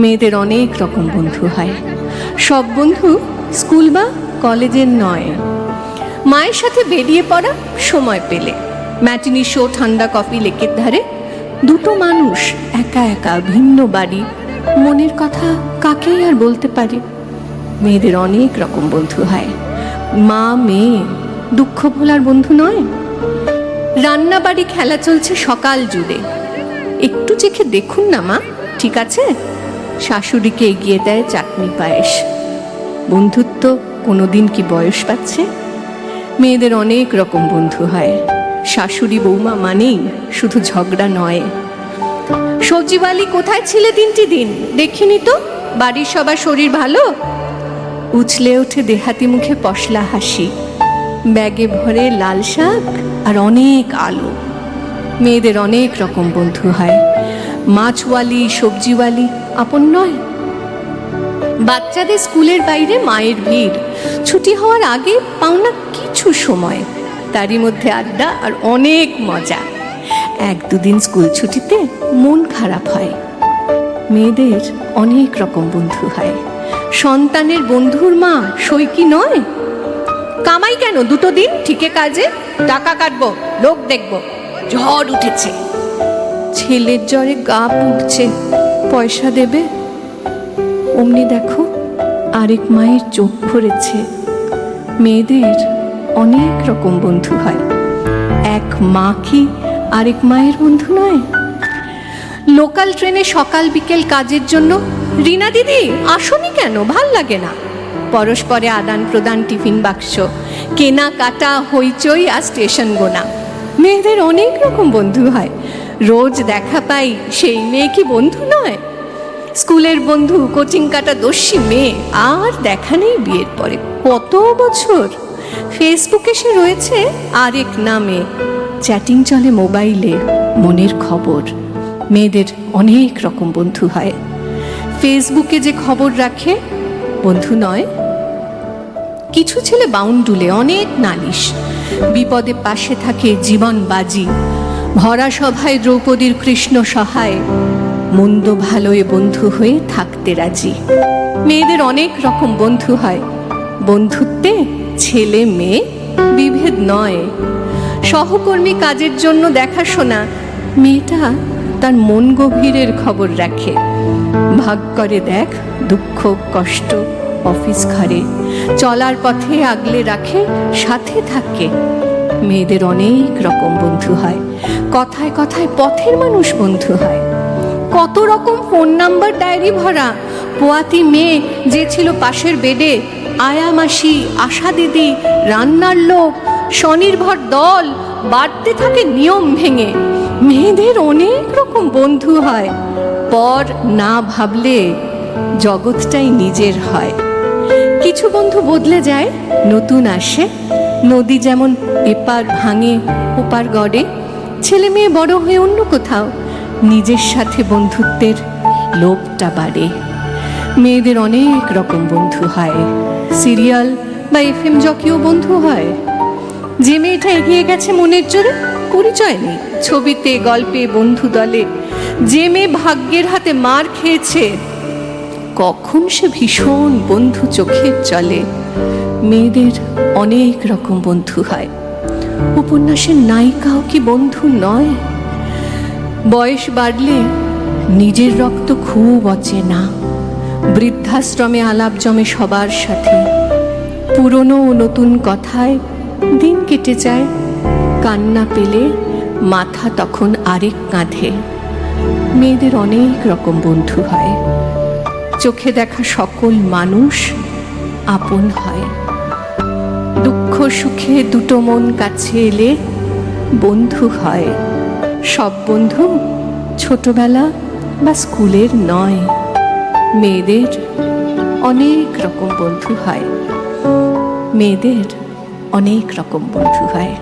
মেয়েদের অনেক রকম বন্ধু হয়। সব বন্ধু স্কুল বা কলেজের নয়। মায়ের সাথে বেরিয়ে পড়া সময় পেলে। ম্যাটিনি শো ঠান্ডা কফি লেকের ধারে দুটো মানুষ একা একা ভিন্ন বাড়ি। মনের কথা কাকেই আর বলতে পারে? মেয়েদের অনেক রকম বন্ধু হয়। মা, মেয়ে দুঃখ ভোলার বন্ধু নয়। রান্নাবাড়ি খেলা চলছে সকাল জুড়ে। একটু চেখে দেখুন না মা, ঠিক আছে? শাশুড়িকে এগিয়ে দেয় চাটনি পায়েস। বন্ধুত্ব কোনোদিন কি বয়স পাচ্ছে? মেয়েদের অনেক রকম বন্ধু হয়। শাশুড়ি বৌমা মানেই শুধু ঝগড়া নয়। সবজিওয়ালি কোথায় ছিলে তিনটি দিন? দেখিনি তো? বাড়ির সবার শরীর ভালো? উছলে ওঠে দেহাতি মুখে পশলা হাসি। ব্যাগে ভরে লাল শাক আর অনেক আলু। মেয়েদের অনেক রকম বন্ধু হয়। মাছওয়ালি, সবজিওয়ালি আপন নয়। বাচ্চাদের স্কুলের বাইরে মায়ের ভিড়। ছুটি হওয়ার আগে পাওনা কিছু সময়। তারই মধ্যে আড্ডা আর অনেক মজা। এক দুদিন স্কুল ছুটিতে মন খারাপ হয়। মেয়েদের অনেক রকম বন্ধু হয়। সন্তানের বন্ধুর মা সই কি নয়? কামাই কেন দুটো দিন? ঠিকে কাজে? টাকা কাটবো, লোক দেখব। ঝড় উঠেছে। ছেলের জ্বরে গা পুড়ছে। পয়সা দেবে? অমনি দেখো, আরেক মায়ের চোখ ভরেছে। মেয়েদের অনেক রকম বন্ধু হয়। এক মা কি আরেক মায়ের বন্ধু নয়? লোকাল ট্রেনে সকাল বিকেল কাজের জন্য? রিনা দিদি, আসনি কেন? ভালো লাগে না। পরস্পরে আদান প্রদান টিফিন বাক্স। কেনা কাটা হইচই আর স্টেশন গোনা। মেয়েদের অনেক রকম বন্ধু হয়। রোজ দেখা পাই সেই মেয়ে কি বন্ধু নয়? স্কুলের বন্ধু, কোচিং কাটা দস্যি মেয়ে, আর দেখা নেই বিয়ের পরে। কত বছর? ফেসবুকে সে রয়েছে আরেক নামে। চ্যাটিং চলে মোবাইলে, মনের খবর। মেয়েদের অনেক রকম বন্ধু হয়। ফেসবুকে যে খবর রাখে, বন্ধু নয়। কিছু ছেলে বাউন্ডুলে অনেক নালিশ। বিপদে পাশে থাকে জীবন বাজি ভরা সভায় দ্রৌপদীর কৃষ্ণ সহায়। মন্দ ভালোয় বন্ধু হয়ে থাকতে রাজি। মেয়েদের অনেক রকম বন্ধু হয়। বন্ধুত্বে ছেলে মেয়ে বিভেদ নয়। সহকর্মী কাজের জন্য দেখাশোনা। মেয়েটা তার মন গভীরের খবর রাখে। ভাগ করে দেখ দুঃখ, কষ্ট, অফিস ঘরে। চলার পথে আগলে রাখে, সাথে থাকে। মেয়েদের অনেক রকম বন্ধু হয়। কথায় কথায় পথের মানুষ বন্ধু হয়। কত রকম ফোন নাম্বার ডায়েরি ভরা। পোয়াতি মেয়ে যে ছিল পাশের বেডে আয়া মাসি, আশা দিদি, রান্নার লোক, স্বনির্ভর দল, বাড়তে থাকে নিয়ম ভেঙে। মেয়েদের অনেক রকম বন্ধু হয়। পর না ভাবলে জগৎটাই নিজের হয়। কিছু বন্ধু বদলে যায়, নতুন আসে। নদী যেমন এপার ভাঙে, ওপার গড়ে, ছেলে মেয়ে বড় হয়ে অন্য কোথাও নিজের সাথে বন্ধুত্বের লোভটা বাড়ে। মেয়েদের অনেক রকম বন্ধু হয়, সিরিয়াল বা এফ এম জকিও বন্ধু হয়। যে মেয়েটা এগিয়ে গেছে মনের জোরে, পরিচয় নেই ছবিতে, গল্পে বন্ধু দলে যে মেয়ে ভাগ্যের হাতে মার খেয়েছে কখন সে ভীষণ বন্ধু চোখের চলে মেয়েদের অনেক রকম বন্ধু হয়। উপন্যাসের নায়িকাও কি বন্ধু নয়? বয়স বাড়লে নিজের রক্ত খুব অচেনা। বৃদ্ধাশ্রমে আলাপ জমে সবার সাথে। পুরনো ও নতুন কথায় দিন কেটে যায়। কান্না পেলে মাথা তখন আরেক কাঁধে। মেয়েদের অনেক রকম বন্ধু হয়। চোখে দেখা সকল মানুষ আপন হয়। দুঃখ সুখে দুটো মন কাছে এলে বন্ধু হয়। সব বন্ধু ছোটবেলা বা স্কুলের নয়। মেয়েদের অনেক রকম বন্ধু হয়। মেয়েদের অনেক রকম বন্ধু হয়।